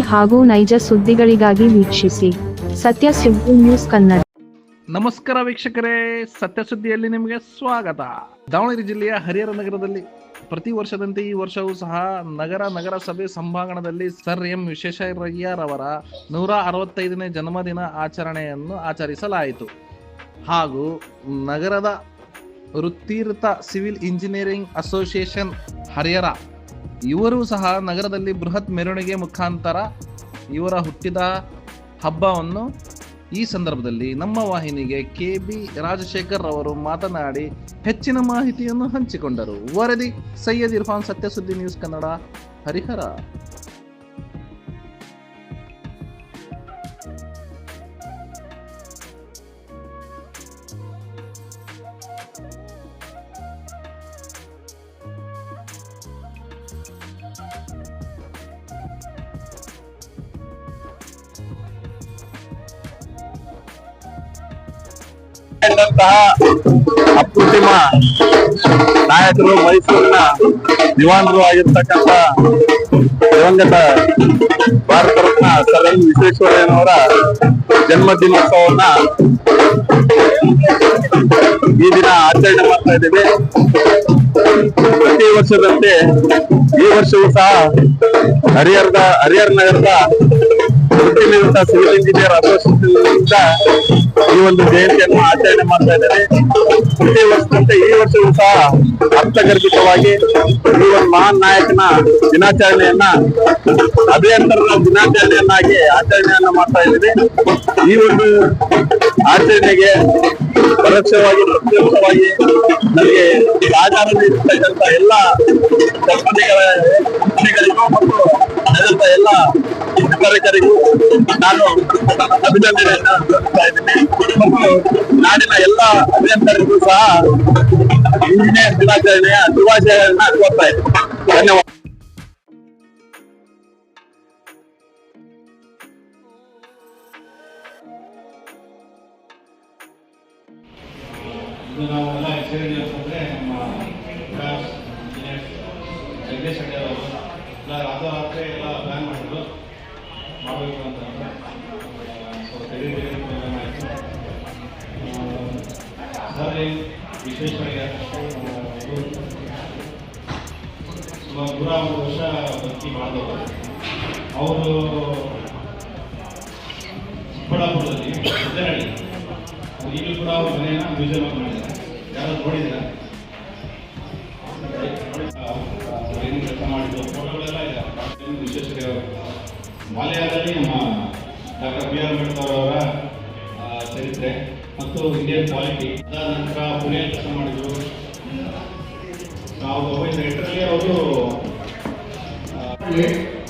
ಹಾಗೂ ನೈಜ ಸುದ್ದಿಗಳಿಗಾಗಿ ವೀಕ್ಷಿಸಿ ಸತ್ಯ ಸುದ್ದಿ ನ್ಯೂಸ್ ಕನ್ನಡ. ನಮಸ್ಕಾರ ವೀಕ್ಷಕರೇ, ಸತ್ಯ ಸುದ್ದಿಯಲ್ಲಿ ನಿಮಗೆ ಸ್ವಾಗತ. ದಾವಣಗೆರೆ ಜಿಲ್ಲೆಯ ಹರಿಹರ ನಗರದಲ್ಲಿ ಪ್ರತಿ ವರ್ಷದಂತೆ ಈ ವರ್ಷವೂ ಸಹ ನಗರ ನಗರಸಭೆ ಸಂಭಾಂಗಣದಲ್ಲಿ ಸರ್ ಎಂ ವಿಶ್ವೇಶ್ವರಯ್ಯರವರ ನೂರ ಅರವತ್ತೈದನೇ ಜನ್ಮದಿನ ಆಚರಣೆಯನ್ನು ಆಚರಿಸಲಾಯಿತು. ಹಾಗೂ ನಗರದ ವೃತ್ತೀರ್ಥ ಸಿವಿಲ್ ಇಂಜಿನಿಯರಿಂಗ್ ಅಸೋಸಿಯೇಷನ್ ಹರಿಹರ ಇವರು ಸಹ ನಗರದಲ್ಲಿ ಬೃಹತ್ ಮೆರವಣಿಗೆ ಮುಖಾಂತರ ಇವರ ಹುಟ್ಟಿದ ಹಬ್ಬವನ್ನು ಈ ಸಂದರ್ಭದಲ್ಲಿ ನಮ್ಮ ವಾಹಿನಿಗೆ ಕೆ ಬಿ ರಾಜಶೇಖರ್ ಅವರು ಮಾತನಾಡಿ ಹೆಚ್ಚಿನ ಮಾಹಿತಿಯನ್ನು ಹಂಚಿಕೊಂಡರು. ವರದಿ ಸೈಯದ್ ಇರ್ಫಾನ್ ಸತ್ಯಸುದ್ದಿ ನ್ಯೂಸ್ ಕನ್ನಡ, ಹರಿಹರ. ಅಪ್ರತಿಮ ನಾಯಕರು ಮೈಸೂರಿನ ದಿವಾನರು ಆಗಿರ್ತಕ್ಕಂಥ ದಿವಂಗತ ಭಾರತ ರತ್ನ ಸರ್ ಎಂ ವಿಶ್ವೇಶ್ವರಯ್ಯನವರ ಜನ್ಮ ದಿನೋತ್ಸವವನ್ನ ಈ ದಿನ ಆಚರಣೆ ಮಾಡ್ತಾ ಇದ್ದೇವೆ. ಪ್ರತಿ ವರ್ಷದಂತೆ ಈ ವರ್ಷವೂ ಸಹ ಹರಿಹರದ ಹರಿಹರ ನಗರದ ನಿರತ ಸಿವಿಲ್ ಇಂಜಿನಿಯರ್ ಅಸೋಸಿಯೇಷನ್ ಈ ಒಂದು ಜಯಂತಿಯನ್ನು ಆಚರಣೆ ಮಾಡ್ತಾ ಇದ್ದಾರೆ. ಪ್ರತಿ ವರ್ಷದಂತೆ ಈ ವರ್ಷವೂ ಸಹ ಅರ್ಥಗರ್ಭಿತವಾಗಿ ಈ ಒಂದು ಮಹಾನ್ ನಾಯಕನ ದಿನಾಚರಣೆಯನ್ನ ಅಭಿಯಂತರರ ದಿನಾಚರಣೆಯನ್ನಾಗಿ ಆಚರಣೆಯನ್ನ ಮಾಡ್ತಾ ಇದ್ದೀವಿ. ಈ ಒಂದು ಆಚರಣೆಗೆ ಪರೋಕ್ಷವಾಗಿ, ಪ್ರತ್ಯಕ್ಷವಾಗಿ ನಮಗೆ ಸಹಕಾರ ನೀಡಿರ್ತಕ್ಕಂಥ ಎಲ್ಲ ಸಂಬಂಧಿಗಳ ಕಂಪನಿಗಳಿಗೂ ಮತ್ತು ಎಲ್ಲ ನಾಗರಿಕರಿಗೂ ನಾನು ಅಭಿನಂದನೆ. ಕೊಡ್ತಾ ನಾಡಿನ ಎಲ್ಲ ಅಭಿಯಂತರಿಗೂ ಸಹ ಇಂಜಿನಿಯರ್ ದಿನಾಚರಣೆಯ ಶುಭಾಶಯಗಳನ್ನ ಕೋರ್ತಾ ಇದ್ದೀನಿ. ಧನ್ಯವಾದ. ಎಲ್ಲ ರಾತ್ರೋರಾತ್ರಿ ಎಲ್ಲ ಪ್ಲಾನ್ ಮಾಡಿದ್ರು. ಮಾಡಬೇಕು ವಿಶ್ವೇಶ್ವರಯ್ಯ ಅವರು ಸುಮಾರು ನೂರ ಒಂದು ವರ್ಷ ಬದುಕಿ ಮಾಡಿದವರು ಅವರು ಚಿಕ್ಕಬಳ್ಳಾಪುರದಲ್ಲಿ ಸಿದ್ದನಹಳ್ಳಿ ಈಗಲೂ ಕೂಡ ಅವ್ರ ಮನೆಯನ್ನು ಮ್ಯೂಸಿಯಂ ಮಾಡಿದ್ದಾರೆ ಯಾರು ನೋಡಿದ್ದೀರಾ ಮಾಡಿದ್ದು ಫೋಟೋಗಳೆಲ್ಲ ಇದೆ ವಿಶೇಷವಾಗಿ ಮಾಲ್ಯದಲ್ಲಿ ನಮ್ಮ ಡಾಕ್ಟರ್ ಬಿ ಆರ್ ಅಂಬೇಡ್ಕರ್ ಅವರ ಚರಿತ್ರೆ ಮತ್ತು ಇಂಡಿಯನ್ ಪಾಲಿಟಿ ಅದಾದ ನಂತರ ಪುಣೆಯಲ್ಲಿ ಕೆಲಸ ಮಾಡಿದ್ರು. ಸಾವಿರದ ಒಂಬೈನೂರ ಎಂಟರಲ್ಲಿ ಅವರು,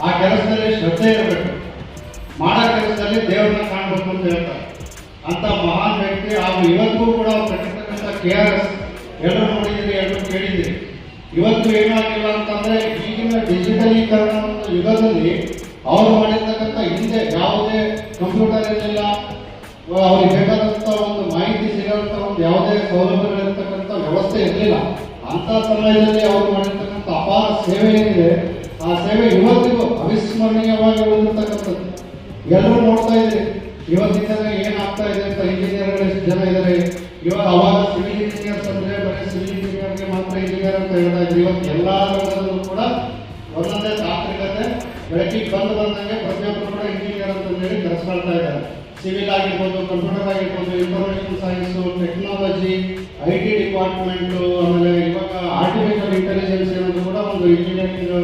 ಆ ಕೆಲಸದಲ್ಲಿ ಶ್ರದ್ಧೆ ಇರಬೇಕು. ಮಾಡೋ ಕೆಲಸದಲ್ಲಿ ದೇವರನ್ನ ಕಾಣಬೇಕು ಅಂತ ಹೇಳ್ತಾರೆ. ಅಂತ ಮಹಾನ್ ವ್ಯಕ್ತಿ, ಹಾಗೂ ಇವತ್ತು ಕೂಡ ಅವ್ರು ಕಟ್ಟಿರ್ತಕ್ಕಂಥ ಕೆ ಆರ್ ಎಸ್ ಎಲ್ಲರೂ ನೋಡಿದ್ದೀರಿ, ಎಲ್ಲರೂ ಕೇಳಿದ್ದೀರಿ. ಇವತ್ತು ಏನಾಗಿಲ್ಲ ಅಂತಂದ್ರೆ ಈಗಿನ ಡಿಜಿಟಲೀಕರಣ ಯುಗದಲ್ಲಿ ಅವರು ಮಾಡಿರ್ತಕ್ಕಂಥ ಹಿಂದೆ ಯಾವುದೇ ಕಂಪ್ಯೂಟರ್ ಇರಲಿಲ್ಲ ಅವ್ರಿಗೆ ಬೇಕಾದಂಥ ಒಂದು ಮಾಹಿತಿ ಸಿಗೋಂಥ ಒಂದು ಯಾವುದೇ ಸೌಲಭ್ಯಗಳಿರ್ತಕ್ಕಂಥ ವ್ಯವಸ್ಥೆ ಇರಲಿಲ್ಲ. ಅಂಥ ಸಮಯದಲ್ಲಿ ಅವರು ಮಾಡಿರ್ತಕ್ಕಂಥ ಅಪಾರ ಸೇವೆ ಏನಿದೆ, ಆ ಸೇವೆ ಇವತ್ತಿಗೂ ಅವಿಸ್ಮರಣೀಯವಾಗಿ ಉಳಿದಿರ್ತಕ್ಕಂಥದ್ದು. ಎಲ್ಲರೂ ನೋಡ್ತಾ ಇದ್ದೀರಿ, ಇವತ್ತಿನ ಏನಾಗ್ತಾ ಇದೆ ಅಂತ ಇಂಜಿನಿಯರ್ಗಳು ಎಷ್ಟು ಜನ ಇದ್ದಾರೆ? ಇವಾಗ ಅವಾಗ ಸಿವಿಲ್ ಇಂಜಿನಿಯರ್ಸ್ ಅಂದ್ರೆ ಬರೀ ಸಿವಿಲ್ ಇಂಜಿನಿಯರ್ಗೆ ಮಾತ್ರ ಇಂಜಿನಿಯರ್ ಅಂತ ಹೇಳ್ತಾ ಇದ್ರು ಇವತ್ತು ಎಲ್ಲಾ ಕೂಡ ಒಂದೊಂದೇ ಬೆಳಕಿಗೆ ಬಂದು ಬಂದಂಗೆ ಪ್ರತಿಯೊಬ್ಬರು ಕೂಡ ಇಂಜಿನಿಯರ್ ಅಂತ ಹೇಳಿ ಮಾಡ್ತಾ ಇದ್ದಾರೆ. ಸಿವಿಲ್ ಆಗಿರ್ಬೋದು ಕಂಪ್ಯೂಟರ್ ಆಗಿರ್ಬೋದು information science technology I T department ಆಮೇಲೆ ಇವಾಗ ಆರ್ಟಿಫಿಷಿಯಲ್ ಇಂಟೆಲಿಜೆನ್ಸ್ ಅನ್ನೋದು ಕೂಡ ಒಂದು ಇಂಜಿನಿಯರಿಂಗ್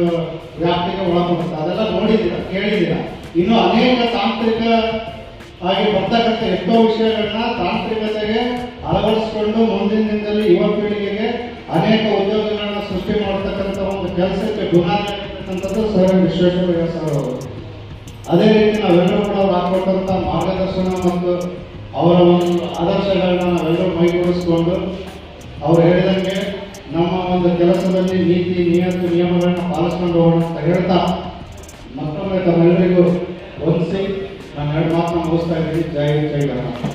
ವ್ಯಾಪ್ತಿಗೆ ಒಳಪಡುತ್ತೆ. ಅದೆಲ್ಲ ನೋಡಿದ್ದೀರಾ, ಕೇಳಿದ್ದೀರಾ? ಇನ್ನು ಅನೇಕ ತಾಂತ್ರಿಕ ಆಗಿ ಬರ್ತಕ್ಕಂಥ ಎಷ್ಟೋ ವಿಷಯಗಳನ್ನ ತಾಂತ್ರಿಕತೆಗೆ ಅಳವಡಿಸ್ಕೊಂಡು ಮುಂದಿನ ದಿನದಲ್ಲಿ ಯುವ ಪೀಳಿಗೆಗೆ ಅನೇಕ ಉದ್ಯೋಗಗಳನ್ನ ಸೃಷ್ಟಿ ಮಾಡ್ತಕ್ಕಂಥ ಒಂದು ಕೆಲಸಕ್ಕೆ ಬುನಾದಿ ಆಗಿರ್ತಕ್ಕಂಥದ್ದು ಸರ್ ವಿಶ್ವೇಶ್ವರ ಸರ್ ಅವರು. ಅದೇ ರೀತಿ ನಾವೆಲ್ಲರೂ ಕೂಡ ಅವ್ರು ಹಾಕೊಟ್ಟಂತ ಮಾರ್ಗದರ್ಶನ ಮತ್ತು ಅವರ ಒಂದು ಆದರ್ಶಗಳನ್ನ ನಾವೆಲ್ಲರೂ ಮೈಗೂಡಿಸ್ಕೊಂಡು ಅವ್ರು ಹೇಳಿದಂಗೆ ನಮ್ಮ ಒಂದು ಕೆಲಸದಲ್ಲಿ ನೀತಿ, ನಿಯತ್ತು, ನಿಯಮಗಳನ್ನ ಪಾಲಿಸ್ಕೊಂಡು ಹೋಗೋಣ ಅಂತ ಹೇಳ್ತಾ ಮತ್ತೊಮ್ಮೆ ತಮ್ಮೆಲ್ಲರಿಗೂ ಹೊಂದಿಸಿ ನಾನು ಎರಡು ಮಾತನ್ನ ಮುಗಿಸ್ತಾ ಇದ್ದೀನಿ. ಜೈ ಜೈ ಗಣಪ